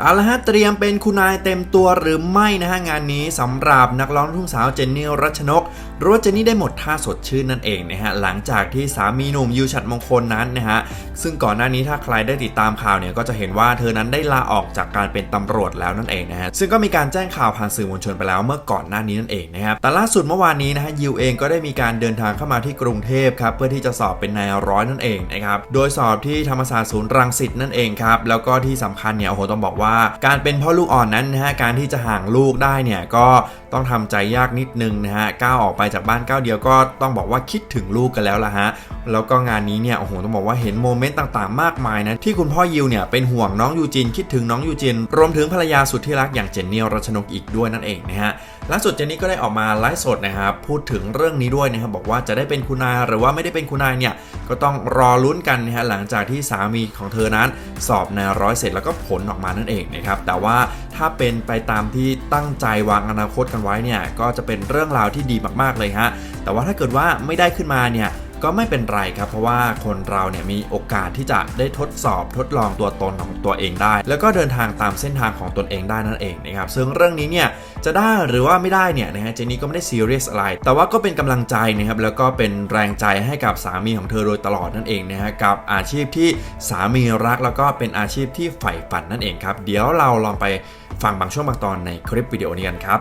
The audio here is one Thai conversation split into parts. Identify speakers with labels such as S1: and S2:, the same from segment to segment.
S1: เอาละฮะเตรียมเป็นคุณนายเต็มตัวหรือไม่นะฮะงานนี้สำหรับนักร้องทุ่งสาวเจนนี่รัชนกหรือว่าเจนนี่ได้หมดท่าสดชื่นนั่นเองนะฮะหลังจากที่สามีหนุ่มยูฉัดมงคลนั้นนะฮะซึ่งก่อนหน้านี้ถ้าใครได้ติดตามข่าวเนี่ยก็จะเห็นว่าเธอนั้นได้ลาออกจากการเป็นตำรวจแล้วนั่นเองนะฮะซึ่งก็มีการแจ้งข่าวผ่านสื่อมวลชนไปแล้วเมื่อก่อนหน้านี้นั่นเองนะครับแต่ล่าสุดเมื่อวานนี้นะฮะยูเองก็ได้มีการเดินทางเข้ามาที่กรุงเทพครับเพื่อที่จะสอบเป็นนายร้อยนั่นเองนะครับโดยสอบที่ธรรมศาสตร์ศูนย์รังสิตนั่นเองครับแล้วก็ที่สำคัญเนี่ยโอ้โหต้องบอกว่าการเป็นพ่อลูกอ่อนนั้นนะฮะการที่จะห่างลูกได้เนี่ยก็ ต้องทำใจยากนิดนึงนะฮะก้าวออกไปจากบ้านก้าวเดียวก็ต้องบอกว่าคิดถึงลูกกันแล้วล่ะฮะแล้วก็งานนี้เนี่ยโอ้โหต้องบอกว่าเห็นโมเมนต์ต่างๆ มากมายนะที่คุณพ่อยิวเนี่ยเป็นห่วงน้องยูจินคิดถึงน้องยูจินรวมถึงภรรยาสุดที่รักอย่างเจนนี่รัชนกอีกด้วยนั่นเองนะฮะล่าสุดเจนนี่ก็ได้ออกมาไลฟ์สดนะครับพูดถึงเรื่องนี้ด้วยนะครับบอกว่าจะได้เป็นคุณนายหรือว่าไม่ได้เป็นคุณนายเนี่ยก็ต้องรอลุ้นกันนะฮะหลังจากที่สามีของเธอนั้น สอบในร้อยเสร็จแล้วก็ผลออกมานั่นเองนะครับแต่ว่าถ้าเป็นไปตามที่ตั้งใจวางอนาคตกันไว้เนี่ยก็จะเป็นเรื่องราวที่ดีมากๆเลยฮะแต่ว่าถ้าเกิดว่าไม่ได้ขึ้นมาเนี่ยก็ไม่เป็นไรครับ เพราะว่าคนเราเนี่ยมีโอกาสที่จะได้ทดสอบทดลองตัวตนของตัวเองได้ แล้วก็เดินทางตามเส้นทางของตนเองได้นั่นเองนะครับซึ่งเรื่องนี้เนี่ยจะได้หรือว่าไม่ได้เนี่ยนะฮะเจนนี่ก็ไม่ได้ซีเรียสอะไร แต่ว่าก็เป็นกำลังใจนะครับแล้วก็เป็นแรงใจให้กับสามีของเธอโดยตลอดนั่นเองนะฮะกับอาชีพที่สามีรักแล้วก็เป็นอาชีพที่ใฝ่ฝันนั่นเองครับเดี๋ยวเราลองไป ฟังบางช่วงบางตอนในคลิปวิดีโอนี้กันครับ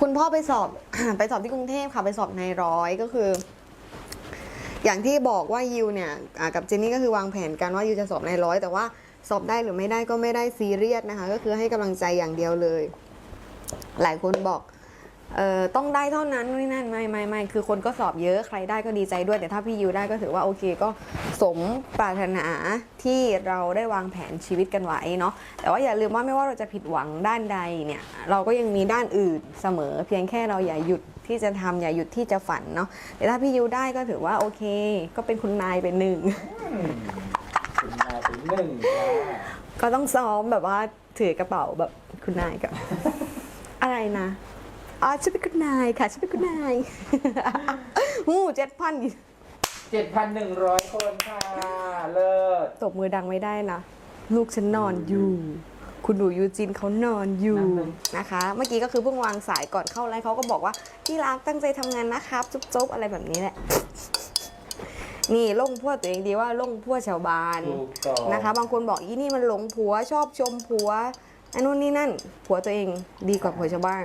S2: คุณพ่อไปสอบ ไปสอบที่กรุงเทพค่ะไปสอบในร้อยก็คือ อย่างที่บอกว่ายิวเนี่ยกับเจนนี่ก็คือวางแผนกันว่ายิวจะสอบในร้อย แต่ว่าสอบได้หรือไม่ได้ก็ไม่ได้ซีเรียสนะคะ ก็คือให้กำลังใจอย่างเดียวเลย หลายคนบอก ต้องได้เท่านั้นนู่นนี่นั่นไม่ไม่ไม่คือคนก็สอบเยอะใครได้ก็ดีใจด้วย แต่ถ้าพี่ยิวได้ก็ถือว่าโอเคก็สมปรารถนาที่เราได้วางแผนชีวิตกันไว้เนาะแต่ว่าอย่าลืมว่าไม่ว่าเราจะผิดหวังด้านใดเนี่ยเราก็ยังมีด้านอื่นเสมอ เพียงแค่เราอย่าหยุดที่จะทำอย่าหยุดที่จะฝันเนาะแต่ถ้าพี่ยิวได้ก็ถือว่าโอเค ก็เป็นคุณนายเป็นหนึ่ง
S3: คุณนายเป็นหนึ่งค่ะ
S2: ก็ต้องซ้อมแบบว่าถือกระเป๋าแบบคุณนายกับอะไรนะ อ๋อฉันเป็นคุณนายค่ะฉันเป็นคุณนายหูเจ็ดพัน
S3: เจ็ดพันหนึ่งร้อยคนค่ะ เลิศ
S2: ตบมือดังไม่ได้นะ ลูกฉันนอนอยู่ คุณหนูยูจินเขานอนอยู่นะคะ เมื่อกี้ก็คือเพิ่งวางสายก่อนเข้าไลฟ์เขาก็บอกว่าที่รักตั้งใจทำงานนะครับ จุ๊บๆอะไรแบบนี้แหละ นี่ลงพัวตัวเองดีว่าลงพัวชาวบ้าน
S3: ถูกต้อง
S2: นะคะ บางคนบอกอีนี่มันหลงผัวชอบชมผัวอันนู้นนี่นั่น ผัวตัวเองดีกว่าผัวชาวบ้าน